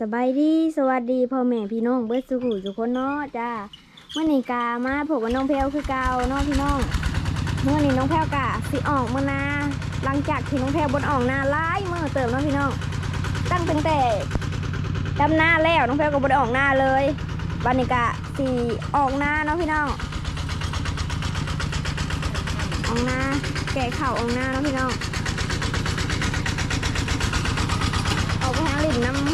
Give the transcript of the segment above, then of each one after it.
สบายดีสวัสดีพ่อแม่พี่น้องเบิร์ดสุขุทุกคนเนาะจ้าเมื่อนี้กามาพบกับน้องแพลวคือเกาเนาะพี่น้องเมื่อนี้น้องแพลวกะสิออกมานาหลังจากที่น้องแพลวบนออกนาหลายเมื่อเติมเนาะพี่น้อง ตั้งตั้งแต่ดำนาแล้วน้องแพลวก็บนออกนาเลยวันนี้กะสิออกนาเนาะพี่น้องออกนาแก่เข่าออกนาเนาะพี่น้องออกไปหาลิ่นน้ำ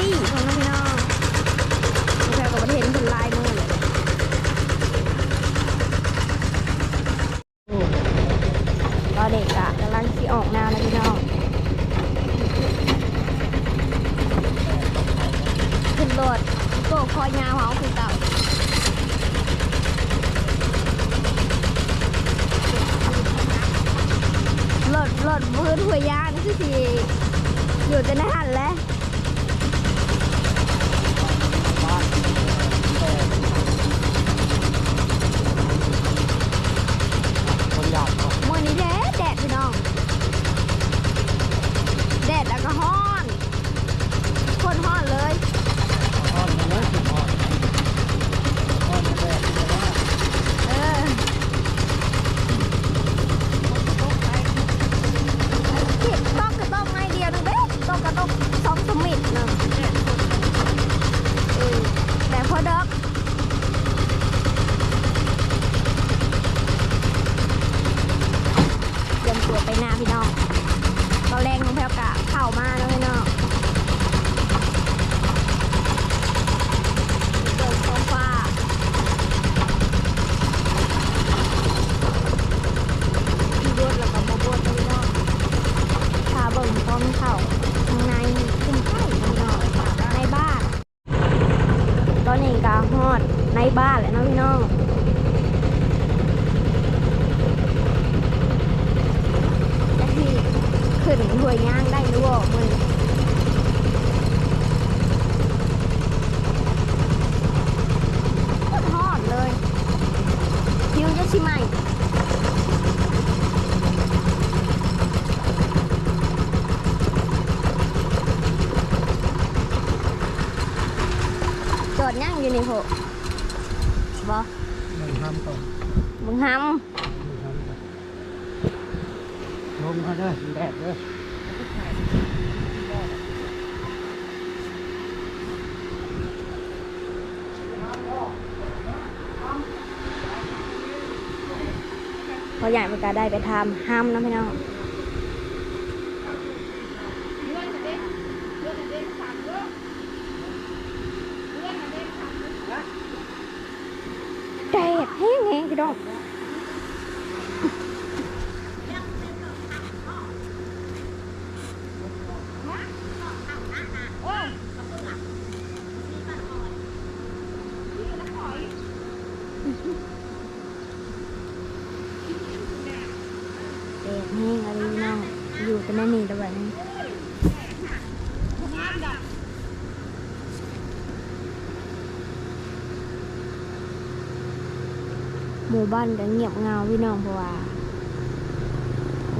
ตี้ของน้องพี่น้องแค่กับประเทศเป็นลายมือเลยตอนเด็กอะกำลังที่ออกหน้าแล้วพี่น้องขึ้นรถโกคอยาวเขาคือเก่าหลดหลดพื้นหัวยางนี่คือสิอยู่จะได้หันแล้ว พอใหญ่มันก็ได้ไปทำห้ามนะพี่น้องแดดแห้งแห้งพี่น้องแดดแห้งอะไรพี่น้องอยู่แต่ไม่มีแต่แบบนี้ หมู่บ้านก็เงียบเงาพี่น้องเพราะว่า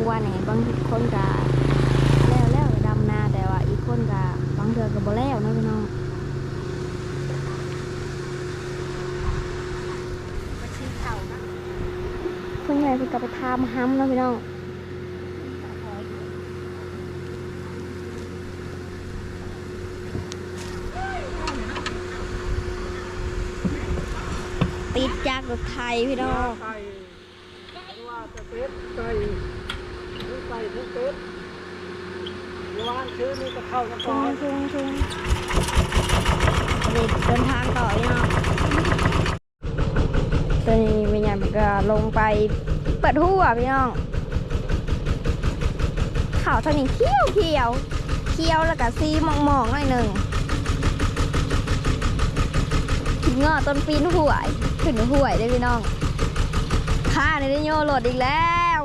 วันไหนบางคนก็แล้วแล้วก็ดำนาแต่ว่าอีกคนก็บางเทือก็บ่แล้วเนาะพี่น้องเพิ่งไงเพิ่งกลับไปทำห้ำเนาะพี่น้อง ติด จากรถไทยพี่น้อง ไก่หรือว่าจะเป็ดไก่หรือไก่ทุกเป็ดหรือว่าชื่อนี่จะเข้ากันก่ชุองนชุงชุงเด็กเดินทางต่อพี่น้องตอนนี้วิญญาณมันก็ลงไปเปิดหัวพี่น้องข่าวทางนี้เขียวเขียวเขียวแล้วก็ซีมองมองๆหน่อยหนึ่งเงาะต้นปีนหวย ขึ้นหวยได้พี่น้องข้าในได้โยโหลดอีกแล้ว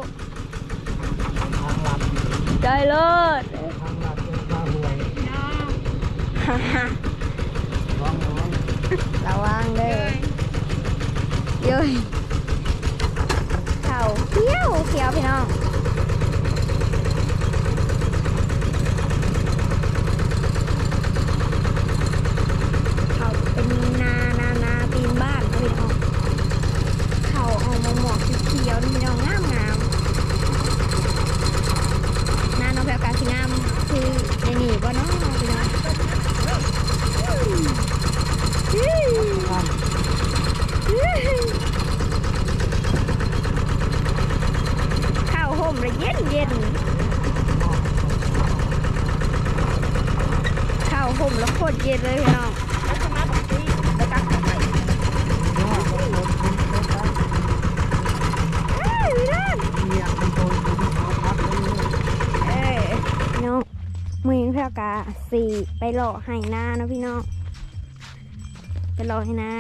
ใจเลิศทางลัดเป็นปลาหวยฮ่าฮ่าร้องร้องระวังเด้เย้ยเข่าเขี้ยวเขี้ยวพี่น้อง เย็นเย็นข้าวห่มแล้วโคตรเย็นเลยพี่น้องลักษณะแบบนี้ไปกักทำไมมือเพื่อกาสี่ไปหล่อให้หน้านะพี่น้องไปหล่อให้หน้า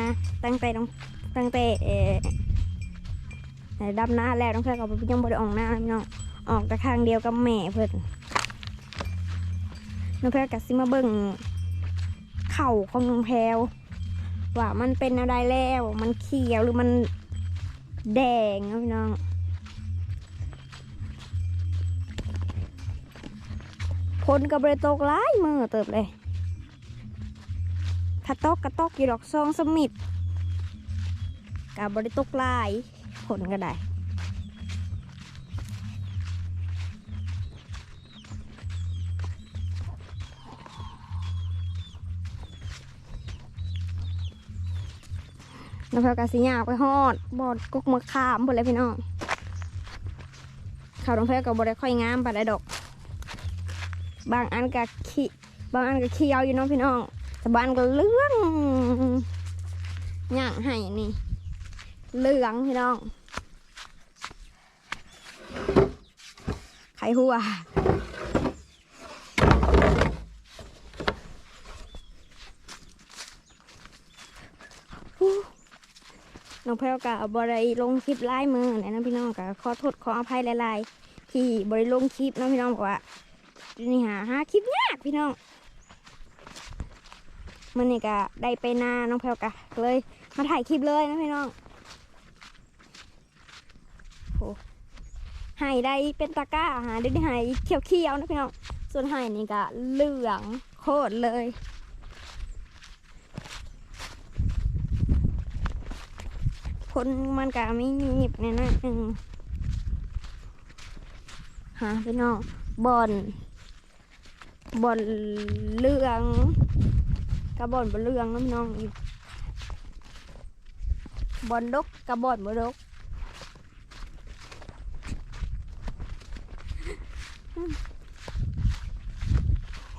ตั้งแต่ต้องตั้งแต่ดำหน้าแล้วต้องแค่กับพี่ยังบริองหน้าพี่น้อง ออกแต่ข้างเดียวกับแม่เพื่อนน้องเพื่อกะซิมาเบิ่งเข่าของน้องแพรวว่ามันเป็นอะไรแล้ว มันเขียวหรือมันแดงเนาะพี่น้องพลกับบรตกหลายมือเติบเลยถ้าตกก็ตกอยู่ดอกซองสมิดกับบริตกหลายผลก็ได้ น้ำเพลกาสิยาไปฮอดบอดกุกมะขามหมดเลยพี่น้องข่าวน้ำเพลกับบริค่อยงามปานใดดอก บางอันก็ขี้บางอันก็เคี้ยวอยู่น้องพี่น้องแต่บางอันก็เลื่องย่างให้นี่เหลืองพี่น้องไข่หัวฮู้ น้องแพรวกับบริลงคลิปไล่มือนี่ยนะพี่น้องกับขอโทษขออภัยหลายๆ ที่บริลงคลิปน้องพี่น้องบอกว่านี่หาหาคลิปยากพี่น้องมันนี่ก็ได้ไปนาน้องแพลวกะเลยมาถ่ายคลิปเลยนะพี่น้องโอ้หายได้เป็นตะก้าหาได้หายเขียวเขียวๆนะพี่น้องส่วนหายนี่ก็เหลืองโคตรเลย ผลมันก็ไม่หยิบเนี่ยนะหนึ่งหาพี่น้องบอลบอลเรืองกับบอลบอลเรืองน้ำน้องอีกบอลดกกับบอลบอลดก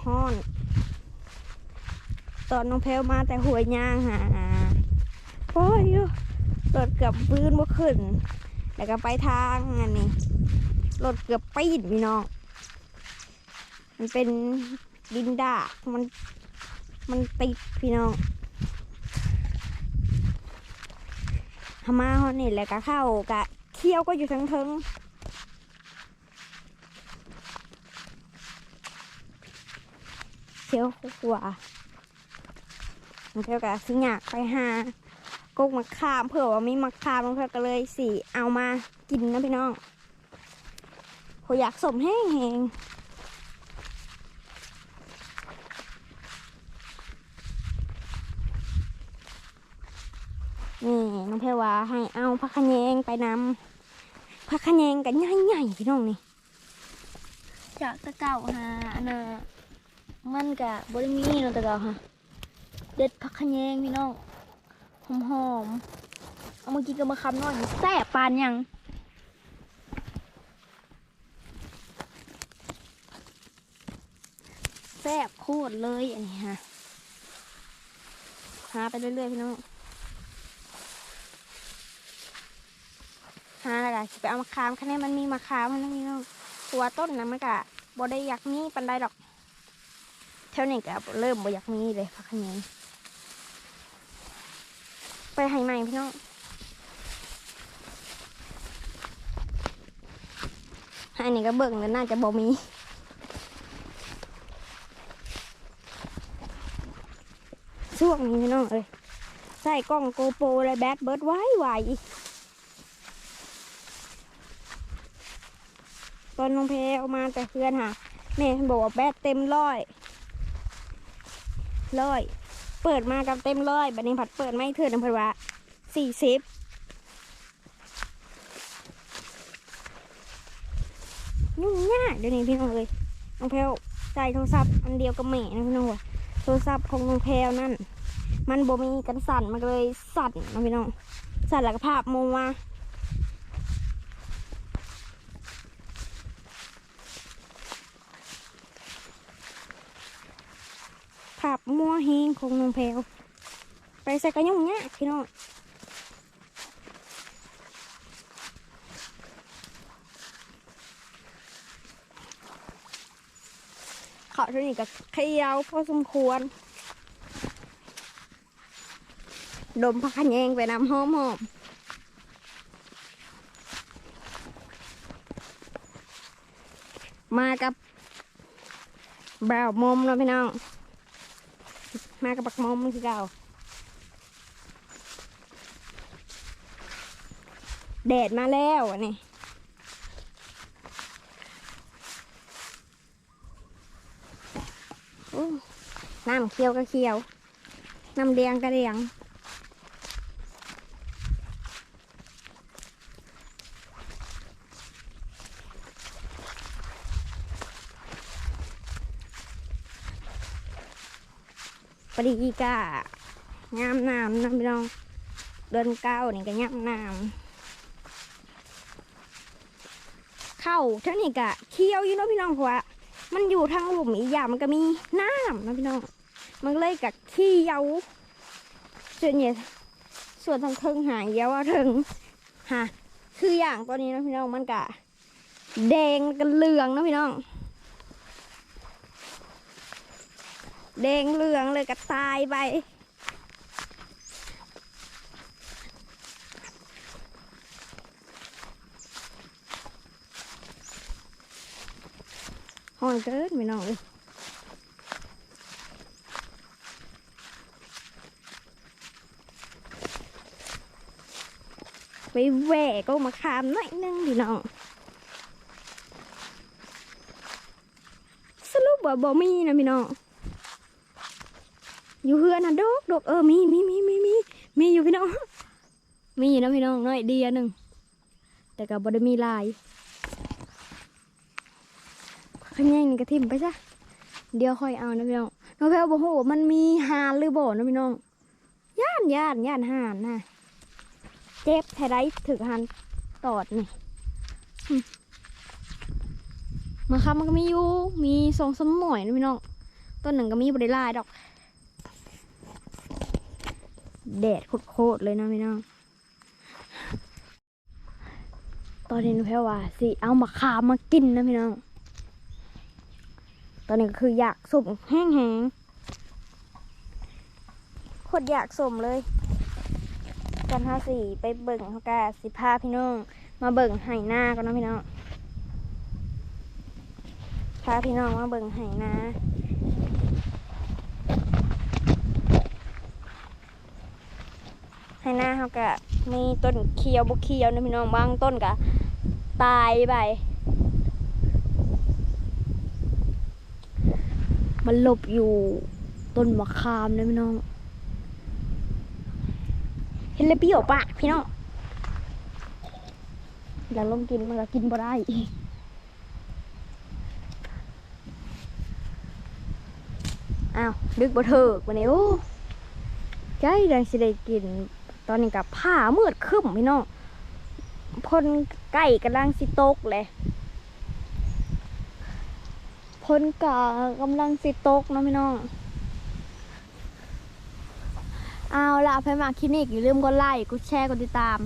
ฮ้อน ตอนน้องแพลวมาแต่หัวยางหาโอ้ย รถเกือบพื้นบ่ขึ้น แล้วก็ไปทางอันนี้รถเกือบปีนพี่น้อง มันเป็นดินดามัน มันติดพี่น้องหามาฮอนี่แหละก็เข้ากะเคี้ยวก็อยู่ทั้งเทิงเคี้ยวกว่าเที่ยวกะสิอยากไปหา กกมะขามเผื่อว่ามีมะขามมันเพื่อก็เลยสิเอามากินนะพี่น้องโหอยากสมแห้งๆนี่น้องเพรวาให้เอาพักขะแยงไปนำพักขะแยงกันใหญ่ๆพี่น้องนี่จากตะเก่าฮะอันน่ะมันกะบริมีเนาะตะเก่าฮะเด็ดพักขะแยงพี่น้อง หอมๆเอามากินกับมะขามหน่อยแซ่บปานยังแซ่บโคตรเลยอันนี้ฮะหาไปเรื่อยๆพี่น้องหาแล้วก็สิไปเอามะขามคะแนนมันมีมะขามมันมีเนาะตัวต้นนะมันก็บ่ได้อยากมีปันไดดอกเท่านี้ก็เริ่มบ่อยากมีเลยพักคะแน ไปให้ใหม่พี่น้องให้นี่ก็เบิ่งแล้วน่าจะบ่มีช่วงนี้พี่น้องเอ้ยใส่กล้องโกโปรเลยแบตเบิร์ดไว้ไวตอนน้องเพลเอามาแต่เพื่อนค่ะแม่บอกว่าแบตเต็มร้อยร้อย เปิดมากับเต็มร้อยบัดนี้ผัดเปิดไม่เถื่อนน้ำเพลว่าสี่สิบยุ่งยากเดี๋ยวนี้พี่น้องเลยน้องเพลใจโทรศัพท์อันเดียวกับแม่นะพี่น้องวะโทรศัพท์ของน้องเพลนั่น มันบ่มีกันสั่นมันเลยสั่นนะพี่น้องสั่นแล้วก็ภาพมุมมา ภ ขับมัวเฮงของน้องแพลวไปใส่กระยุ่งเนี้ยพี่น้องเขาเท่านี้ก็เคี้ยวพอสมควร ดมพักแยงไปน้ำหอมหอมมากับแบวมอมเนาะพี่น้อง มากับบักมอมคือเก่าแดดมาแล้วอันนี้น้ำเคี้ยวก็เคี้ยว น้ำแดงก็แดง ปรีกางามน้ำนะพี่น้องเดินเก้านี่ก็งามน้ำเข้าเท่านี้ก็เคี้ยวอยู่นะพี่น้องเพราะว่ามันอยู่ทางหลุมอีกอย่างมันก็มีน้ำนะพี่น้อง มันเลยกับเคี้ยวส่วนใหญ่ส่วนทางเทิงหางเยาว่าเทิงฮะคืออย่างตัวนี้นะพี่น้องมันกะแดงกันเหลืองนะพี่น้อง แดงเหลืองเลยก็ตายไป ห้อนเกินไม่น้องเลยไปแหวกก็มาคามหน่อยนึงพี่น้องสรุปว่าบ่มีนะพี่น้อง อยู่เฮือนน่ะดอกดอกเออมีมีมีมีมีมีอยู่พี่น้อง มีอยู่นะพี่น้องน้อยเดียวหนึ่งแต่ก็บ่ได้มีลายขยงนี่กระทิมไปซะเดี๋ยวค่อยเอานะพี่น้องน้องแพลวบอกว่ามันมีหานหรือบ่นะพี่น้องย่านย่านย่านหานนะเจ็บแทไรถึกหานตอดนี่มาครับมันก็มีอยู่มีสองสมหน่วยนะพี่น้องต้นหนึ่งก็มีบริลายดอก แดดโคตรเลยนะพี่น้อง ตอนนี้นูแพ้ว่าสิเอามะขามมากินนะพี่น้อง ตอนนี้ก็คืออยากสุ่มแห้งๆโคตรอยากสุ่มเลยกันห้าสี่ไปเบิ่งเขากาสิพาพี่น้อง มาเบิ่งไห่นากันนะพี่น้องพาพี่น้องมาเบิ่งไห่นา ให้หน้าเขาก็มีต้นเคียวบุเคียวนะพี่น้องบางต้นก็ตายไปมันหลบอยู่ต้นมะขามนะพี่น้อง เห็นเลยเปี้ยวปากพี่น้องอยากลงกินมันก็กินบ่ได้อ้าวดึกบ่เถิกวันนี้โอ้ใจดังสิได้กิน ตอนนี้กับผ้ามืดครึ้มพี่น้องพลไก่กำลังสิตกเลยพลกากำลังสิตกนะพี่น้องเอาละไปมาคลินิกอย่าลืมกดไลค์กดแชร์กดติดตาม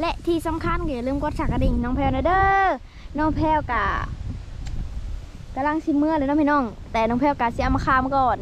และที่สำคัญอย่าลืมกดฉักกระดิ่งน้องแพลนะเด้อน้องแพลกะกำลังสิเมื่อเลยนะพี่น้อง แต่น้องแพลกะสิเอามาคามก่อน